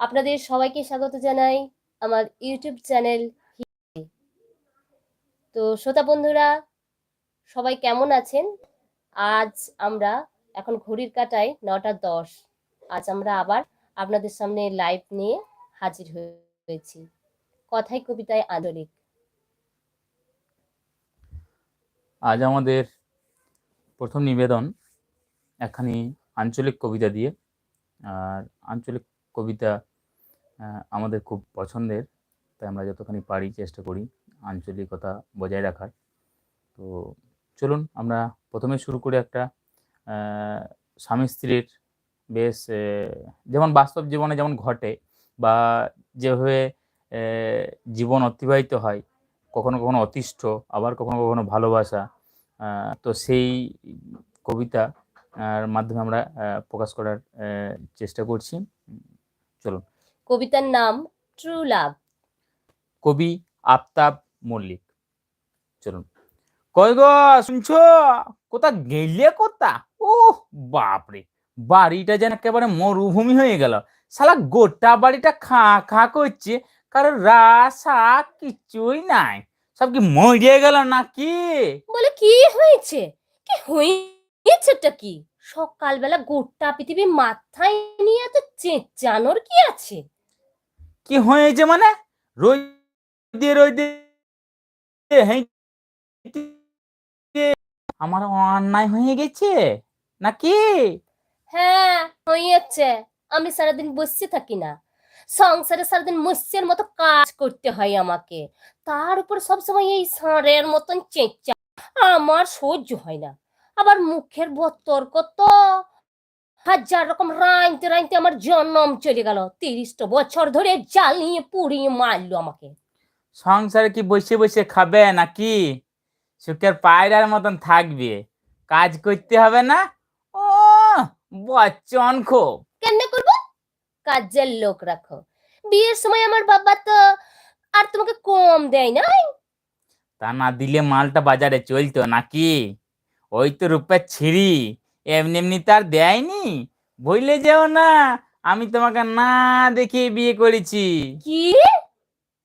আপনাদের সবাইকে স্বাগত জানাই আমার ইউটিউব চ্যানেল তো শ্রোতা বন্ধুরা, সবাই কেমন আছেন? আজ আমরা এখন ঘড়ির কাটায় নটা দশ। আজ আমরা আবার আপনাদের সামনে লাইভ নিয়ে হাজির হয়েছি কথাই কবিতায় আঞ্চলিক। আজ আমাদের প্রথম নিবেদন একখানি আঞ্চলিক কবিতা দিয়ে। আর আঞ্চলিক কবিতা আমাদের খুব পছন্দের, তাই আমরা যতখানি পারি চেষ্টা করি আঞ্চলিকতা বজায় রাখার। তো চলুন, আমরা প্রথমে শুরু করি একটা স্বামী স্ত্রীর বেশ যেমন বাস্তব জীবনে যেমন ঘটে বা যেভাবে জীবন অতিবাহিত হয়, কখনো কখনো অতিষ্ঠ, আবার কখনো কখনো ভালোবাসা তো সেই কবিতা মাধ্যমে আমরা প্রকাশ করার চেষ্টা করছি। চলুন। কবিতার নাম ট্রু লাভ কবি আফতাব মল্লিক। চলুন। কই গো শুনছো? কোথা গেলে কোথা ও বাপরে। বাড়িটা যেন একেবারে মরুভূমি হয়ে গেল। শালা গোটা বাড়িটা খা খা করছে কারণ রাসা কিছুই নাই। সব কি মরিয়ে গেল নাকি? বলে কি হয়েছে? কি হয়েছেটা কি? সকালবেলা গোটা পৃথিবী মাথায় নিয়ে এত চেঁচানোর কি আছে? কি হয়েছে মানে? আমার অন্যায় হয়ে গেছে? নাকি? হ্যাঁ হয়েছে। আমি সারাদিন বসে থাকি না। সংসারে সারাদিন মৎস্যের মতো কাজ করতে হয় আমাকে। তার উপর সবসময় এই ষাঁড়ের মতন চেঁচা। আমার সহ্য হয় না। আবার মুখের বতর্ক তো হাজার রকম রাইনতে রাইনতে আমার জন্ম চলে গেল। তিরিশটা বছর ধরে জ্বালিয়ে পুড়িয়ে মারলো আমাকে। সংসারে কি বসে বসে খাবে নাকি? সুখের পায়রার মতন থাকবে। কাজ করতে হবে না? ও বচ্চন খো কেমনে করব? কাজের লোক রাখো। বিয়ের সময় আমার বাবা তো আর তোমাকে কম দেয় না তা না দিলে মালটা বাজারে চলতো নাকি? ওই তো রূপের ছিঁড়ি। এমনি এমনি তার দেয়নি? বইলে যেও না আমি তোমাকে না দেখে বিয়ে করেছি। কি?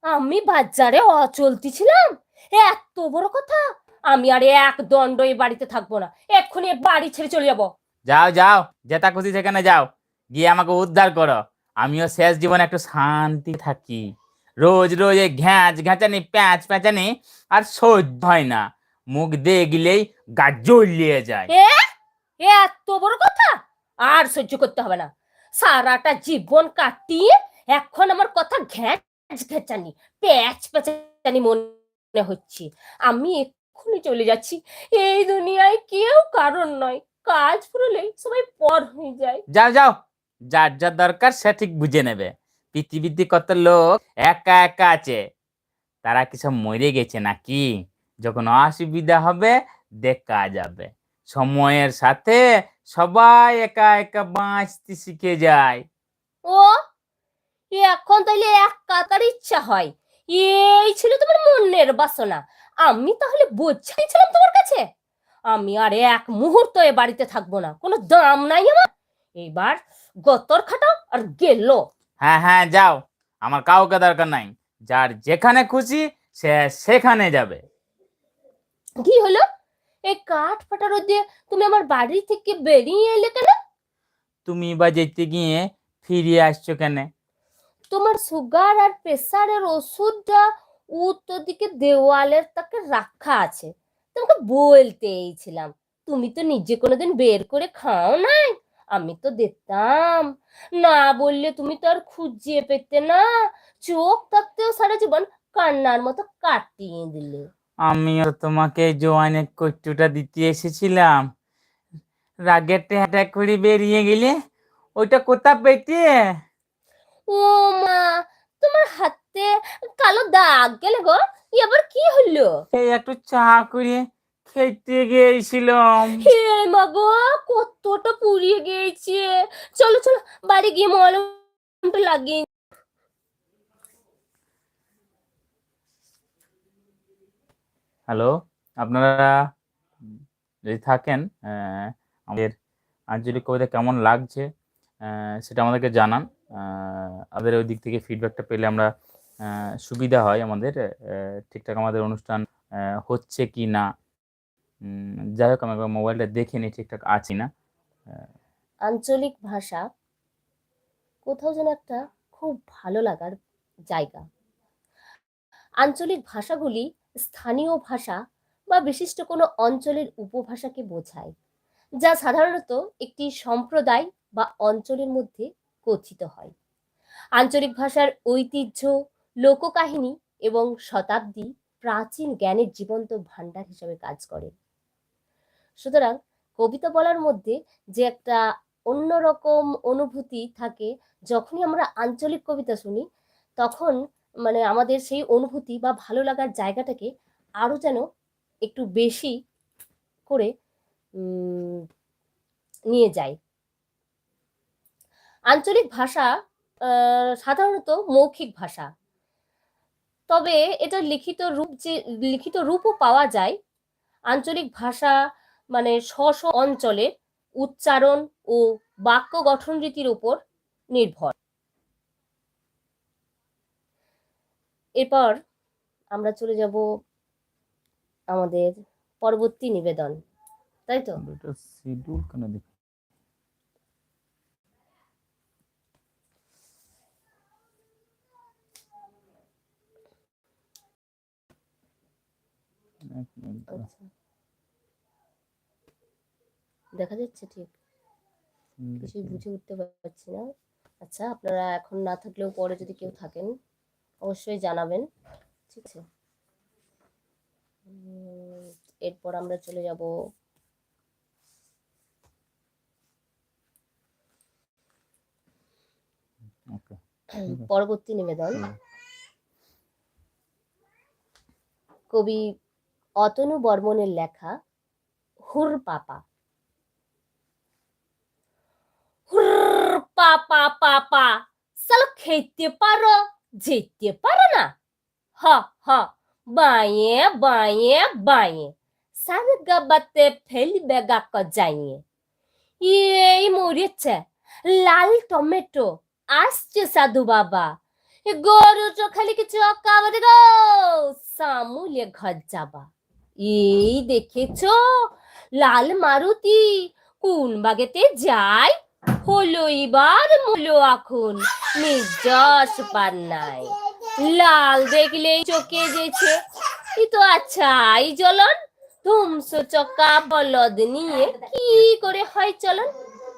আমি বাজারে অচলতি ছিলাম? এত বড় কথা? আমি আর এক দণ্ড এই বাড়িতে থাকব না। এক্ষুনি বাড়ি ছেড়ে চলে যাব। যাও যাও যেটা খুশি সেখানে যাও। গিয়ে আমাকে উদ্ধার করো। আমিও শেষ জীবনে একটু শান্তি থাকি। রোজ রোজ এই ঘ্যাঁচ ঘ্যাঁচানি প্যাঁচ প্যাঁচানি আর সহ্য হয় না। মুখ দেখলেই গা জ্বলিয়ে যায়। এ এত বড় কথা? আর সহ্য করতে হবে না। সারাটা জীবন কাটিয়ে এখন আমার কথা ঘ্যাঁচ ঘ্যাঁচানি প্যাচ প্যাচানি মনে হচ্ছে। আমি এক্ষুনি চলে যাচ্ছি। এই দুনিয়ায় কেউ কারণ নয়। কাজ ফুরলে সবাই পর হয়ে যায়। যাও যাও। যার যা দরকার সে ঠিক বুঝে নেবে। পৃথিবীতে কত লোক একা একা আছে। তারা কি সব মরে গেছে নাকি? যখন অসুবিধা হবে, দেখা যাবে। সময়ের সাথে সবাই একা একা বাঁচতে শিখে যায়। ও এখন তাহলে এক কাতার ইচ্ছা হয়। এই ছিল তোমার মনের বাসনা। আমি তাহলে বোঝাই ছিলাম তোমার কাছে। আমি আর এক মুহূর্ত এ বাড়িতে থাকব না। কোনো দাম নাই আমার। এবার গতর খাটা আর গেল। হ্যাঁ হ্যাঁ যাও। আমার কাউকে দরকার নাই। যার যেখানে খুশি সে সেখানে যাবে। কি হলো? এই কাঠ ফাটা রোদে তুমি আমার বাড়ি থেকে বেরিয়ে এলে কেন? তুমি বা যেতে গিয়ে ফিরে আসছো কেন? তোমার সুগার আর প্রেসারের ওষুধটা উত্তর দিকে দেওয়ালের তাকে রাখা আছে। তোমাকে বলতেইছিলাম তুমি তো নিজে কোনোদিন বের করে খাও নাই আমি তো দিতাম না বললে তুমি তো আর খুঁজিয়ে পেতে না চোখ থাকতেও সারা জীবন কান্নার মতো কাটিয়ে দিলে। আমিও তোমাকে জোয়ানের কট্টুটা দিতে এসেছিলাম। রাগের টেহাটা করে বেরিয়ে গেলে ওইটা কোথা পেতে? ও মা তোমার হাতে কালো দাগ গেলে গো ই আবার কি হলো? এই একটু চা করে খেতে গিয়েছিলাম। হে মা গো কতটা পুড়িয়ে গিয়েছে। চলো চলো বাড়ি গিয়ে মলমটা লাগিয়ে হ্যালো, আপনারা যদি থাকেন আমাদের আঞ্চলিক কবিতা কেমন লাগছে সেটা আমাদেরকে জানান। আমাদের ওই দিক থেকে ফিডব্যাকটা পেলে আমরা সুবিধা হয় আমাদের ঠিকঠাক আমাদের অনুষ্ঠান হচ্ছে কি না। যাই হোক আমি একবার মোবাইলটা দেখে নিই, ঠিকঠাক আছি না। আঞ্চলিক ভাষা কোথাও যেন একটা খুব ভালো লাগার জায়গা। আঞ্চলিক ভাষাগুলি স্থানীয় ভাষা বা বিশিষ্ট কোনো অঞ্চলের উপভাষাকে বোঝায়, যা সাধারণত একটি সম্প্রদায় বা অঞ্চলের মধ্যে কথিত হয়। আঞ্চলিক ভাষার ঐতিহ্য, লোককাহিনী এবং শতাব্দী প্রাচীন জ্ঞানের জীবন্ত ভাণ্ডার হিসেবে কাজ করে। সুতরাং কবিতা বলার মধ্যে যে একটা অন্যরকম অনুভূতি থাকে, যখনই আমরা আঞ্চলিক কবিতা শুনি, তখন মানে আমাদের সেই অনুভূতি বা ভালো লাগার জায়গাটাকে আরও যেন একটু বেশি করে নিয়ে যায়। আঞ্চলিক ভাষা সাধারণত মৌখিক ভাষা। তবে এটা লিখিত রূপ যে, লিখিত রূপও পাওয়া যায়। আঞ্চলিক ভাষা মানে স্ব অঞ্চলের উচ্চারণ ও বাক্য গঠন রীতির উপর নির্ভর। এরপর আমরা চলে যাব আমাদের পরবর্তী নিবেদন তাই তো? শিডিউল কেন দেখি। আচ্ছা। দেখা যাচ্ছে ঠিক। কিছুই বুঝে উঠতে পারছি না। আচ্ছা আপনারা এখন না থাকলেও পরে যদি কেউ থাকেন অবশ্যই জানাবেন। ঠিক আছে? এরপর আমরা চলে যাব। পরবর্তী নিবেদন। কবি অতনু বর্মনের লেখা হুর পাপা। হুর পাপা পাপা সালো খেতে পারো। যেতে পারে না। হ হ, বাঁয়ে বাঁয়ে বাঁয়ে। সার গাবাতে ফেলবে গাক যাইয়ে। এই মরেছে লাল টমেটো। আসছে সাধু বাবা। গরু চোখালি কিছু অকাবারে গো। সামুলে ঘর যাবা। এই দেখেছ? লাল মারুতি। কোন বাগেতে যায় হলো এবার মুলো এখন নির্যশ পার নাই লাল দেখলেই চোখে যেছে ই তো আচ্ছা এই চলন ধুমসো চকা বলদ নিয়ে কি করে হয় চলন?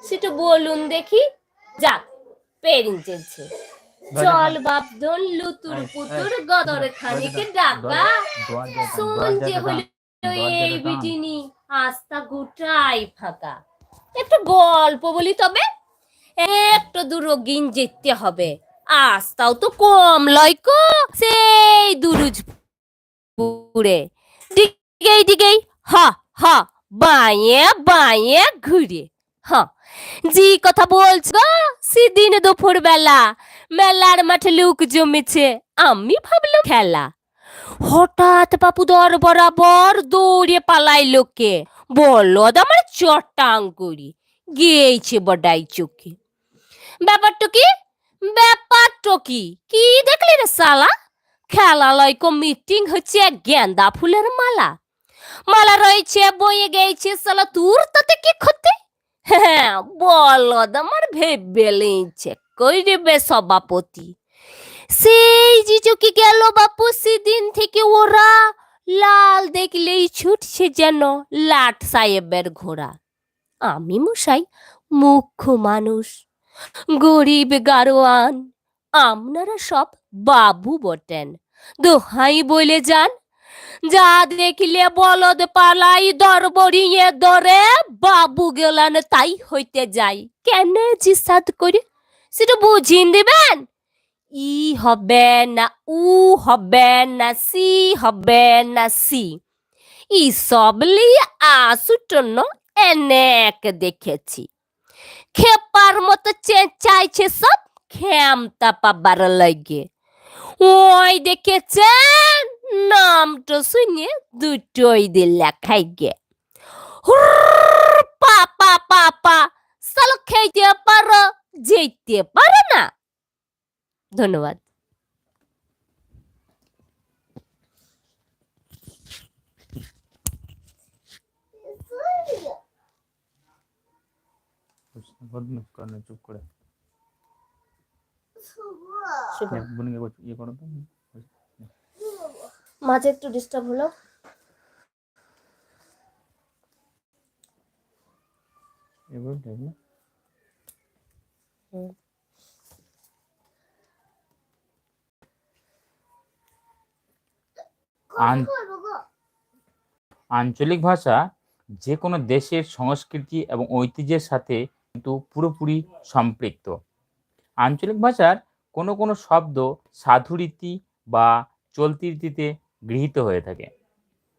সেটা বলুন দেখি। যাক পেরিন চলছে। চল বাপদন লুতুর পুতুর গদর খানিকে ডাকা। শোন যে হলো এই বিটিনি আস্তা গোটাই ফাঁকা। একটু গল্প বলি তবে। একটু দূর গিন যেতে হবে। আস্তাও তো কম, লয় কো? সেই দুরুজ পুরে দিকেই দিকেই। হ হ, বাঁয়ে বাঁয়ে ঘুরে। হ, জি কথা বলছ গো সেদিন দুপুর বেলা মেলার মাঠে লুক জমেছে, আমি ভাবলাম খেলা। হঠাৎ বাপু দর বরাবর দৌড়ে পালাই লোকে। বলদ আমার চটাং করি গিয়েছে বডাই চোখে। ব্যাপারটা কি? ব্যাপারটা কি? কি দেখলি রে সালা খেলা কো মিটিং হচ্ছে গেন্দা ফুলের মালা। মালা রয়েছে, বয়ে গেছে সালা তোর তাতে কি ক্ষতি? হ্যাঁ বলদ আমার ভেবে লেছে কই রে সভাপতি। সেই চকি গেল বাপু, সেদিন থেকে ওরা লাল দেখলেই ছুটছে যেন লাট সাহেবের ঘোড়া। আমি মশাই মুখ্য মানুষ, গরিব গারোয়ান, আপনারা সব বাবু বটেন। দোহাই বলে যান, যা দেখলে বলদ পালাই দরবরিয়ে দরে, বাবু গেলান তাই হইতে যাই। কেন জিসাদ করে সেটা বুঝিয়ে দিবেন? ই হবে না উ হবে না সি হবে না সি। ই সব লিয়ে আসুটন্য এনেক দেখেছি। খেপার মতো চেঁচাইছে সব খেমতা পাবার লাগে। ওই দেখেছেন নামটা শুনে দুটোই দিল খাই গে হুর, পাপা পাপা সাল খেতে পারো যেতে পারে না। ধন্যবাদ চুপ করে শুভ বোনকে বল- ইয়ে করো তো মাঝে একটু ডিস্টার্ব হলো এবার দেখো হুম। আঞ্চলিক ভাষা যে কোনো দেশের সংস্কৃতি এবং ঐতিহ্যের সাথে কিন্তু পুরোপুরি সম্পৃক্ত। আঞ্চলিক ভাষার কোনো কোনো শব্দ সাধুরীতি বা চলতি রীতিতে গৃহীত হয়ে থাকে।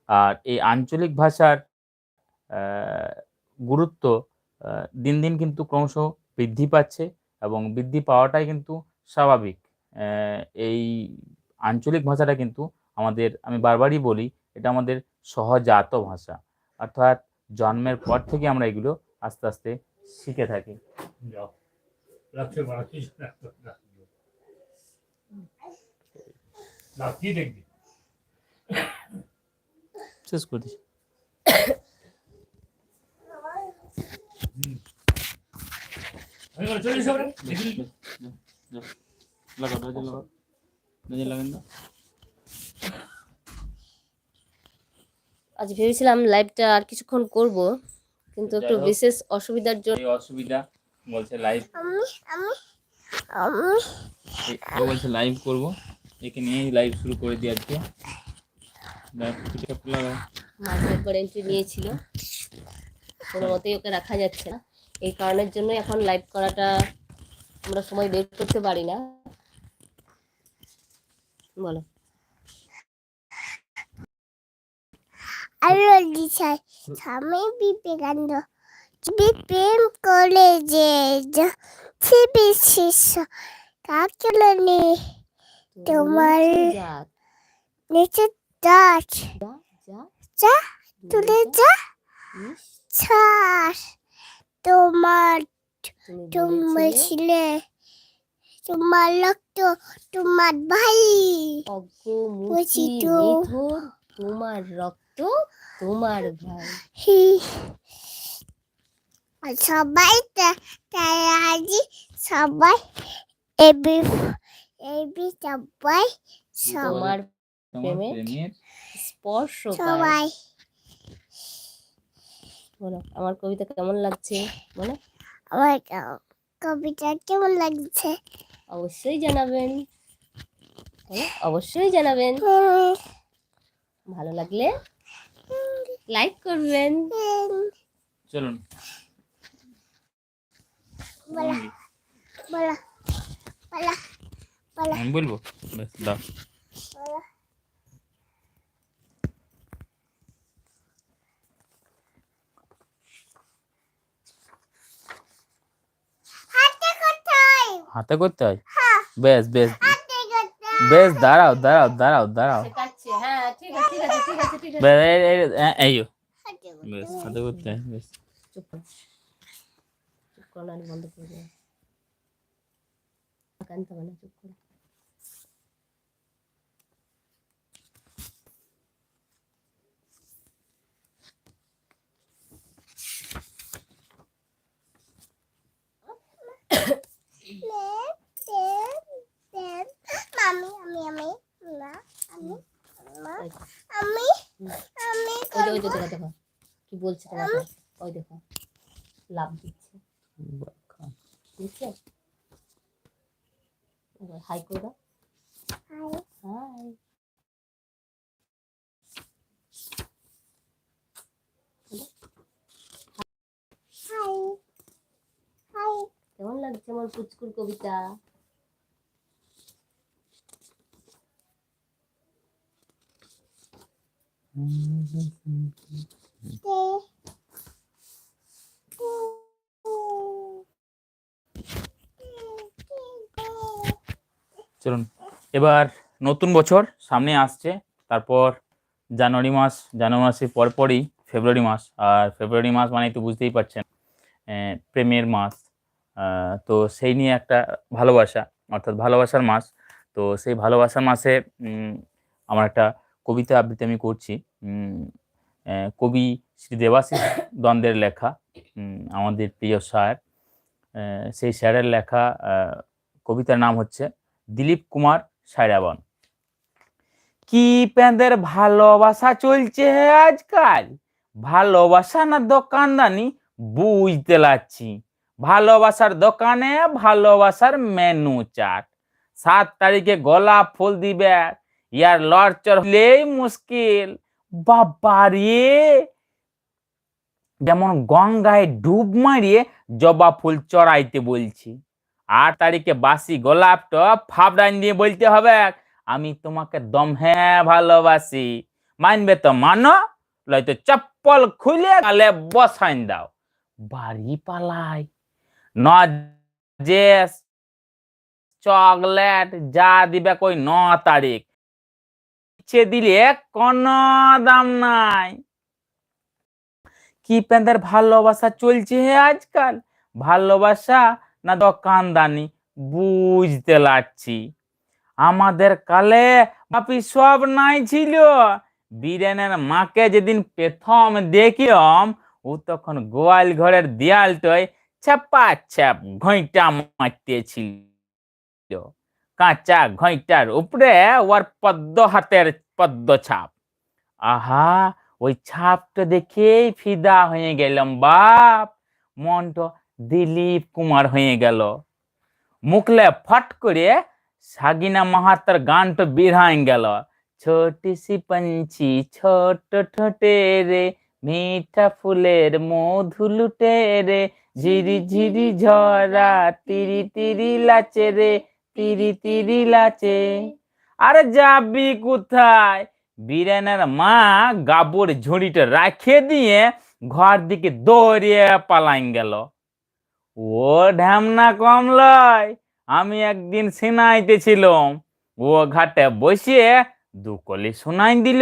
আর এই আঞ্চলিক ভাষার গুরুত্ব দিন দিন কিন্তু ক্রমশ বৃদ্ধি পাচ্ছে এবং বৃদ্ধি পাওয়াটাই কিন্তু স্বাভাবিক। এই আঞ্চলিক ভাষাটা কিন্তু আমাদের আমি বারবারই বলি এটা আমাদের সহজাত ভাষা অর্থাৎ জন্মের পর থেকে আমরা এগুলো আস্তে আস্তে শিখে থাকি শেষ করে লাগাও লাগান না আজ ভেবেছিলাম লাইভটা আর কিছুক্ষণ করব কিন্তু একটু বিশেষ অসুবিধার জন্য অসুবিধা বলছে লাইভ আমি আমি আমি বলছে লাইভ করব। একে নিয়েই লাইভ শুরু করে দিই আজকে। মাঝে একবার এন্ট্রি নিয়েছিল। কোনো মতেই ওকে রাখা যাচ্ছে না। এই কারণের জন্য এখন লাইভ করাটা আমরা সময় বের করতে পারি না। বলো। আরও লিখাই স্বামী বিবেকানন্দ ছবি প্রেম করে যে ছবি শিষ্য কাকলনি। তোমার নিচে দাঁত যা, তুলে যা, ছাড়। তোমার তুমি ছিলে তোমার রক্ত তোমার ভাই তোমার রক্ত। তোমার ভাই। আর সবাই তাই আজি সবাই এবি এবি সবাই তোমার প্রেমে? প্রেমের স্পর্শ সবাই। বলো আমার কবিতা কেমন লাগছে? বলো। আমার কবিতা কেমন লাগছে? অবশ্যই জানাবেন। অবশ্যই জানাবেন। ভালো লাগলে লাইক করবেন চলুন। বলা বলা বলা বলা। আমি বলব? দাও। হাতে করতে হয়। হ্যাঁ? বেশ বেশ বেশ দাঁড়াও দাঁড়াও দাঁড়াও দাঁড়াও শেখাচ্ছে হ্যাঁ ঠিক আছে ঠিক করো। নাহলে বন্ধ করে দেবো কানতে হবে না চুপ করো। মামি আমি আমি না আমি আমি আমি ওই ওই দেখো দেখো। কি বলছে তোমাকে? ওই দেখো লাভ দিচ্ছে। হাই করে দাও। হাই। হাই। হাই। কেমন লাগছে আমার পুচকুর কবিতা? চলুন, এবার নতুন বছর সামনে আসছে, তারপর জানুয়ারি মাস, জানুয়ারি মাসের পরপরই ফেব্রুয়ারি মাস, আর ফেব্রুয়ারি মাস মানে তো বুঝতেই পারছেন প্রেমের মাস তো সেই নিয়ে একটা ভালোবাসা, অর্থাৎ ভালোবাসার মাস, তো সেই ভালোবাসার মাসে আমার একটা কবিতা আবৃত্তি আমি করছি। কবি শ্রী দেবাশিস দ্বন্দ্বের লেখা আমাদের প্রিয় স্যার। সেই স্যারের লেখা কবিতার নাম হচ্ছে দিলীপ কুমার সায়রাবন। কি প্যাঁদের ভালোবাসা চলছে আজকাল? ভালোবাসা না দোকানদানি? বুঝতে লাগছি। ভালোবাসার দোকানে, ভালোবাসার মেনু চাট। সাত তারিখে গোলাপ ফুল দিবে ইয়ার লড়চড় হলেই মুশকিল। বাবারে যেমন গঙ্গায় ডুব মারিয়ে জবা ফুল চড়াইতে বলছি। আট তারিখে বাসি গোলাপটা ফাবড়াই দিয়ে বলতে হবে, আমি তোমাকে দম হ্যাঁ ভালোবাসি। মানবে তো মানো, নয়তো চপ্পল খুলে গালে বসাইন দাও। বাড়ি পালাই। ন যে চকলেট যা দিবে কই ন তারিখ। ইচ্ছে দিলে কোনো দাম নাই। কি প্যান্দের ভালোবাসা চলছে হে আজকাল? ভালোবাসা না দোকানদানি? বুঝতে লাগছি আমাদের কালে বাপি সব নাই ছিল। বীরেনের মাকে যেদিন প্রথম দেখলাম ও তখন গোয়াল ঘরের দেয়ালটায় ছাপা ছাপ ঘইটা মারতেছিল। কাঁচা ঘইটার উপরে ওর পদ্ম হাতের পদ্ম ছাপ। আহা, ওই ছাপটা দেখেই ফিদা হয়ে গেলাম বাপ। মনটা দিলীপ কুমার হয়ে গেল। মুখলে ফট করে সাগিনা মাহাতার গানটা বিরহাই গেল। ছোটি সি पंछी ছোট ঠোঁটে রে, মিঠা ফুলের মধু লুটে রে, ঝিরি ঝিরি ঝরা, তিরি তিরি লাচে রে তিরি তিরি লাচে। আরে যাবি কোথায়? বীরেনের মা গাবর ঝুড়িটা রাখে দিয়ে ঘর দিকে দৌড়িয়ে পালাইন গেল। ও ঢ্যামনা কম লয় আমি একদিন সিনাইতেছিলাম ও ঘাটে বসিয়ে দুকলি শোনাই দিল।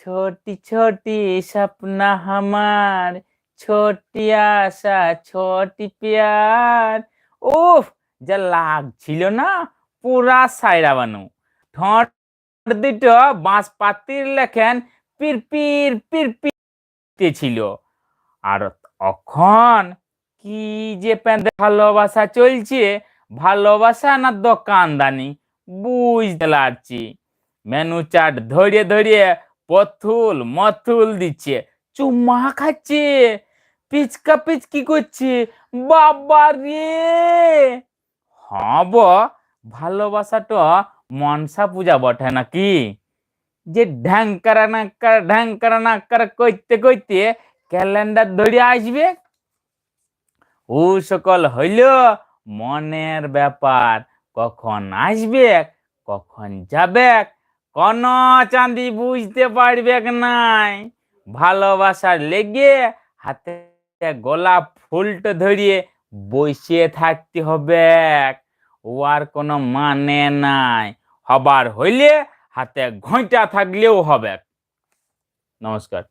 ছোটি ছোটি সপনা হামার ছোটি আশা, ছোটি প্যার। উফ যা লাগছিল না, পুরা সাইরা বানু। ঠোঁট দুটো বাঁশ পাতির লেখেন পিরপির পির পির পির ছিল। আর অখন কি যে প্যান্ডে ভালোবাসা চলছে, ভালোবাসা না দোকানদানি, বুঝতে লাগছি। মেনু চাট ধরিয়ে ধরিয়ে পথুল মথুল দিচ্ছে, চুম্মা খাচ্ছে, পিচকা পিচকি করছে, বাবা রে! হব ভালোবাসাটা মনসা পূজা বটে নাকি যে ঢ্যাঙ্কারা নাক্কার ঢ্যাঙ্কারা নাক্কার কইতে কইতে ক্যালেন্ডার ধরে আসবে ও সকল হইল মনের ব্যাপার কখন আসবে কখন যাবে কোন চাঁদি বুঝতে পারবে নাই ভালোবাসার লেগে হাতে গোলাপ ফুলটা ধরিয়ে বসে থাকতে হবে। ও আর কোনো মানে নাই। হবার হইলে হাতে ঘইটা থাকলেও হবে। নমস্কার।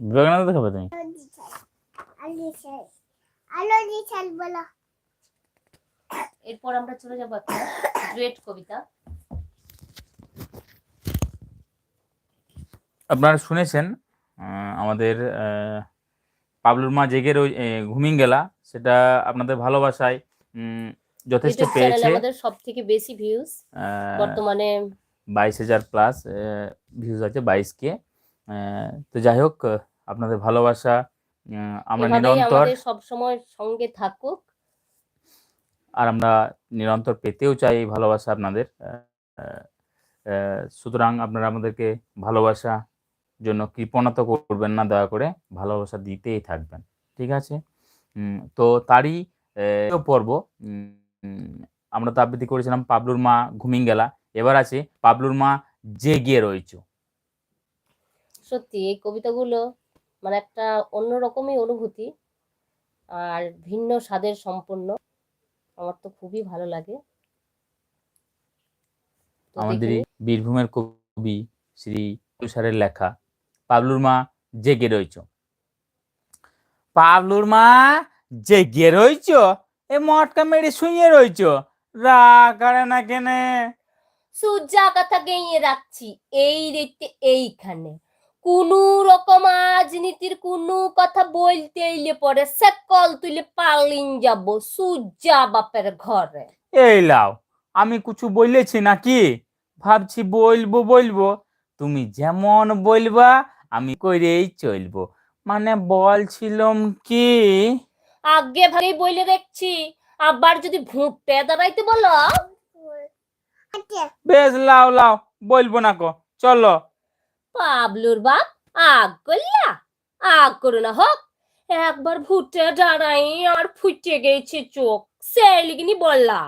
বিবেকানন্দ। তুমি? আলো দিচ্ছে আলো দিচ্ছে বলো। এরপর আমরা চলে যাব একটা ডুয়েট কবিতা। আপনারা শুনেছেন আমাদের পাবলুর মা জেগে ঘুমিয়ে গেলা সেটা আপনাদের ভালোবাসায় যথেষ্ট পেয়েছে। আমাদের সব থেকে বেশি ভিউজ বর্তমানে। বাইশ হাজার প্লাস ভিউজ আছে বাইশ কে তো যাই হোক আপনাদের ভালোবাসা আমরা নিরন্তর আমাদের সব সময় সঙ্গে থাকুক। আর আমরা নিরন্তর পেতেও চাই এই ভালোবাসা আপনাদের। সুতরাং আপনারা আমাদেরকে ভালোবাসা জন্য কৃপণতা করবেন না, দয়া করে ভালোবাসা দিতেই থাকবেন। ঠিক আছে? তো তারই পর্ব আমরা তো আবৃত্তি করেছিলাম পাবলুর মা ঘুমিং গেলা। এবার আছে পাবলুর মা জেগে রয়েছে। সত্যি, এই কবিতাগুলো মানে একটা অন্যরকমই অনুভূতি আর ভিন্ন স্বাদের সম্পন্ন। আমার তো খুবই ভালো লাগে। আমাদের বীরভূমের কবি শ্রী তুষারের লেখা পাবলুর মা জেগে রইছ। পাবলুর মা জেগে রইছ? এ মটকা মেরে শুয়ে রইছ? রাগ আরে না কেনে? সুজা কথা গেঁয়ে রাখছি এই রেতে এইখানে। কোনো রকম রাজনীতির কোনো কথা বলতে এলে পরে সে কল তুলে পালিন যাব সুজা বাপের ঘরে। এই লাও আমি কিছু বলেছি নাকি? ভাবছি বলব বলব। তুমি যেমন বলবা আমি করেই চলবো। মানে বলছিলাম কি? আগে ভাগেই বলে দেখছি আবার যদি ভুঁটে দাঁড়াইতে বলো। বেশ লাও লাও বলব না কো চলো। পাবলুর বাপ আগ করলা আগ করো না হোক। একবার ভুটে দাঁড়াই আর ফুটে গেছে চোখ সেই লিগিনি বললা।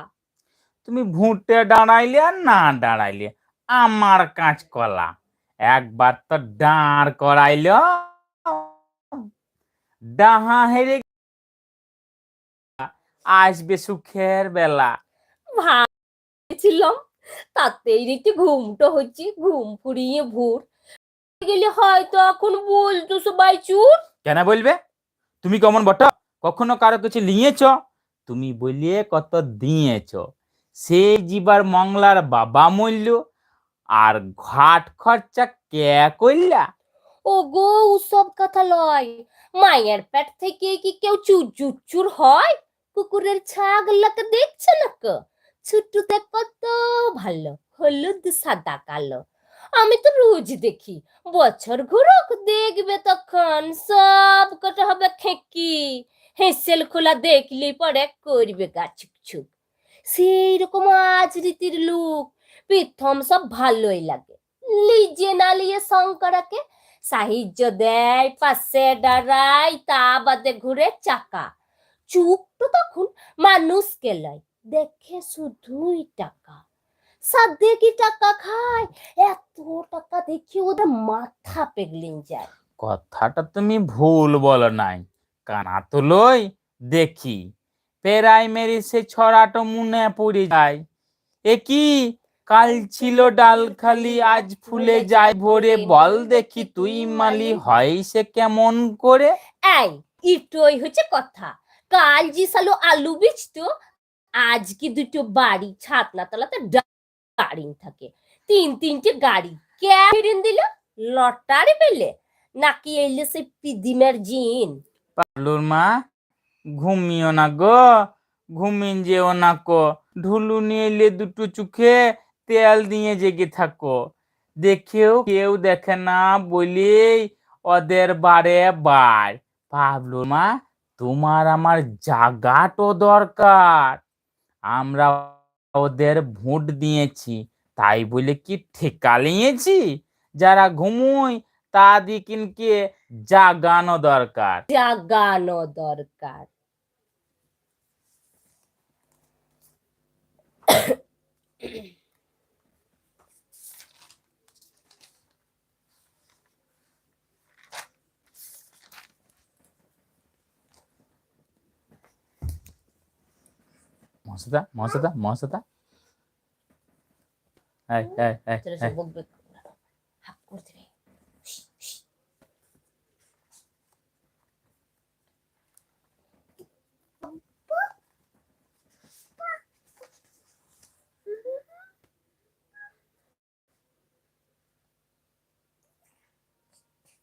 তুমি ভুঁটে দাঁড়াইলে আর না দাঁড়াইলে আমার কাজ কলা। একবার তো দাঁড় করাইল। ডাহা হেরে আসবে সুখের বেলা। ভাবছিলাম তাতেই দেখতে ঘুমটা হচ্ছে ঘুম ফুরিয়ে ভোর। গেলে হয়তো এখন বলতো সবাই চুপ। কেন বলবে? তুমি কেমন বট? কখনো কারও কিছু নিয়েছ তুমি বলিয়ে কত দিয়েছ। সে জীবার মংলার বাবা মূল্য আর ঘাট খরচা কে কইলা ও গো সব কথা লয়। মায়ের পেট থেকে কি কেউ চুর চুর চুর হয়? কুকুরের ছাগলাকে দেখছে না কো ছোট্টতে কত ভালো হলুদ সাদা কালো। আমি তো রোজ দেখি। বছর ঘুরুক, দেখবে তখন সব কটা হবে খেকি। হেসেল খোলা দেখলেই পরে করবে গা ছুক সেই রকম আজ রীতির লোক প্রথম সব ভালোই লাগে। লিজে না লিয়ে শঙ্করাকে সাহায্য দেয়, পাশে দাঁড়ায়, তা বাদে ঘুরে চাকা। চুপ তো তখন মানুষকে লয়, দেখে শুধুই টাকা। কি টাকা খায়? এত টাকা দেখি ওদের মাথা পেগলিন যায়। কথাটা তুমি ভুল বলো নাই। কানা তো লই দেখি। প্রাইমারি সে ছড়াটো মনে পড়ে যায়। এ কি? কাল ছিল ডাল খালি আজ ফুলে যায় ভোরে। বল দেখি তুই মালি হয় সে কেমন করে? এই ইটোই হচ্ছে কথা। কাল যে সালো আলু বেচতো আজ কি দুটো বাড়ি ছাতনা তলাতে দাঁড়িয়ে থাকে। তিন তিনটে গাড়ি। কে দিল? লটারি পেলে। নাকি এলে সে পিদিমের জিন? পালুর মা, ঘুমিও না গো। ঘুমিন যেও না কো। ঢুলু নিয়ে এলে দুটো চোখে তেল দিয়ে জেগে থাকো। দেখেও কেউ দেখে না বলি ওদের বারে বার পাবলু মা, তোমার আমার জাগাটো দরকার। আমরা ওদের ভোট দিয়েছি। তাই বলে কি ঠেকা নিয়েছি যারা ঘুমোয় তাদিকিনকে জাগানো দরকার। জাগানো দরকার। মহাসদা মহাসদা মহাসদা এই এই এই তোরা এই, সব বকবে হাক করে দিবে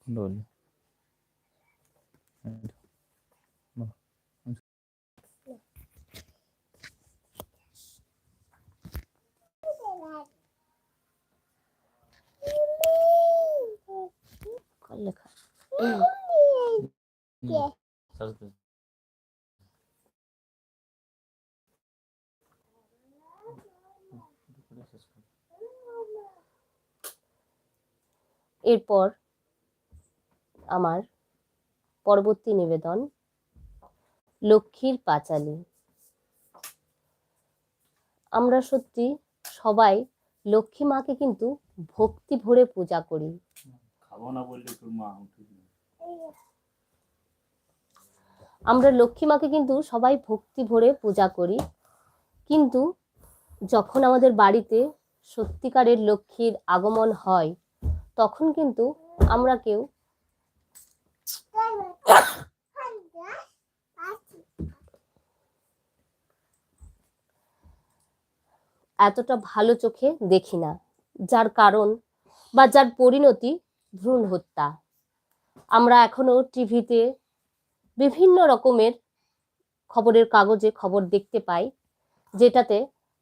কোনটা বললি? কর লেখা। এরপর আমার পরবর্তী নিবেদন লক্ষ্মীর পাঁচালী। আমরা সত্যি সবাই লক্ষ্মী মাকে কিন্তু ভক্তি ভরে পূজা করি। আমরা লক্ষ্মী মাকে কিন্তু সবাই ভক্তি ভরে পূজা করি। কিন্তু যখন আমাদের বাড়িতে সত্যিকারের লক্ষ্মীর আগমন হয়, তখন কিন্তু আমরা কেউ এতটা ভালো চোখে দেখি না। যার কারণ বা যার পরিণতি ভ্রূণ হত্যা আমরা এখনও টিভিতে বিভিন্ন রকমের খবরের কাগজে খবর দেখতে পাই, যেটাতে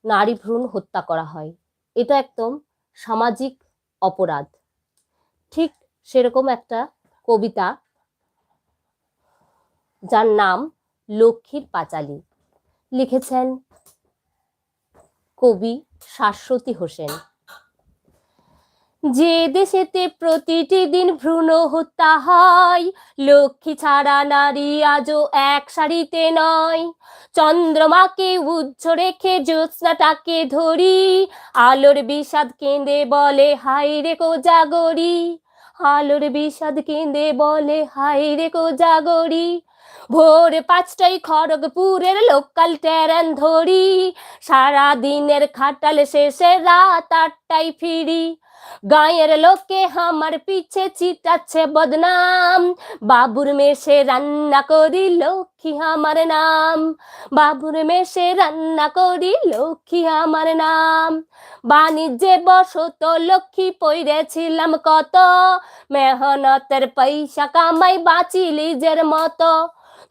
নারী ভ্রূণ হত্যা করা হয়। এটা একদম সামাজিক অপরাধ। ঠিক সেরকম একটা কবিতা যার নাম লক্ষ্মীর পাঁচালী। লিখেছেন কবি শাশ্বতী হোসেন। যে দেশেতে প্রতিটি দিন ভ্রূণ হত্যা হয়, লক্ষ্মী ছাড়া নারী আজও এক সারিতে নয়। চন্দ্রমাকে উজ্জ্ব রেখে জ্যোৎস্নাটাকে ধরি, আলোর বিষাদ কেঁদে বলে হাই রে কো জাগরি আলোর বিষাদ কেঁদে বলে হাই রে কো জাগরি ভোর পাঁচটায় খড়গপুরের লোকাল ট্রেন ধরি সারা দিনের খাটাল শেষে রাত আটটায় ফিরি। গায়ের লোকে আমার পিছে চিটাচ্ছে বদনাম বাবুর মেশে রান্না করি লক্ষ্মী আমার নাম বাবুর মেশে রান্না করি লক্ষ্মী আমার নাম বাণিজ্যে বসত লক্ষ্মী পইরেছিলাম কত মেহনতের পয়সা কামাই বাঁচি লিজের মতো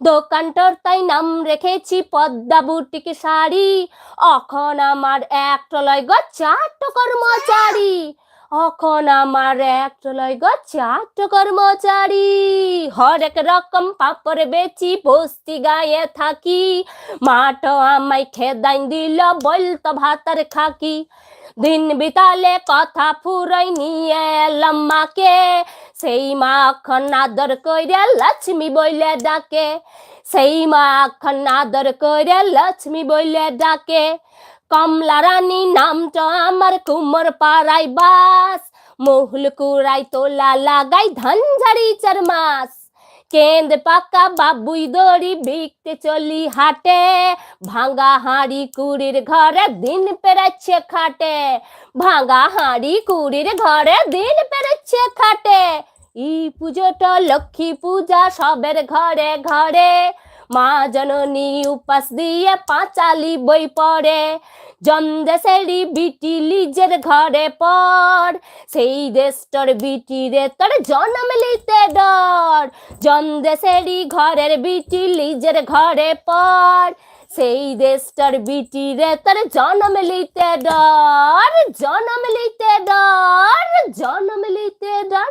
দোকানটার তাই নাম রেখেছি পদ্মা বুটিক শাড়ি অখন আমার এক টলয় গ চারটো কর্মচারী অখন আমার এক টলয় গ চারটো কর্মচারী। হরেক রকম পাপড় বেচি বস্তি গায়ে থাকি। মাঠ আমায় খেদাইন দিল, বলতো ভাতার খাকি। দিন বিতালে কথা ফুরাই নিয়ে এলাম মাকে। সেই মা এখন আদর কইরে লক্ষ্মী বইলে ডাকে। সেই মা এখন আদর কইরে লক্ষ্মী বইলে ডাকে। কমলা রানী নামটা আমার কুমোর পাড়াই বাস। মহুল কুড়াই তোলা লাগাই ধান ঝাড়ি চার মাস। কেন্দ পাকা বাবুই দড়ি বিকতে চলি হাটে। ভাঙা হাঁড়ি কুড়ির ঘরে দিন পেরেছে খাটে। ভাঙা হাঁড়ি কুড়ির ঘরে দিন পেরাচ্ছে খাটে। ই পুজোটা লক্ষ্মী পূজা সবের ঘরে ঘরে। মা জননী উপাস দিয়ে পাঁচালি বই পড়ে। জমদেশেরই বিটি লিজের ঘরে পড়। সেই দেশটার বিটি রে তোর জন্ম লিতে ডর জমদেশেরই ঘরের বিটি লিজের ঘরে পড়। সেই দেশটার বিটি রে তোর জন্ম লিতে ডর জন্ম লিতে ডর জন্ম লিতে ডর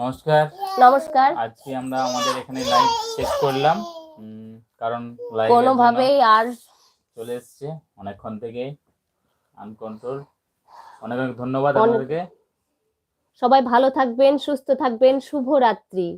নমস্কার। নমস্কার। আজকে আমরা আমাদের এখানে লাইভ শেষ করলাম। কারণ লাইভ কোনোভাবেই আর চলে এসছে অনেকক্ষণ থেকে আনকন্ট্রোল অনেক অনেক ধন্যবাদ আপনাদেরকে। সবাই ভালো থাকবেন সুস্থ থাকবেন। শুভরাত্রি।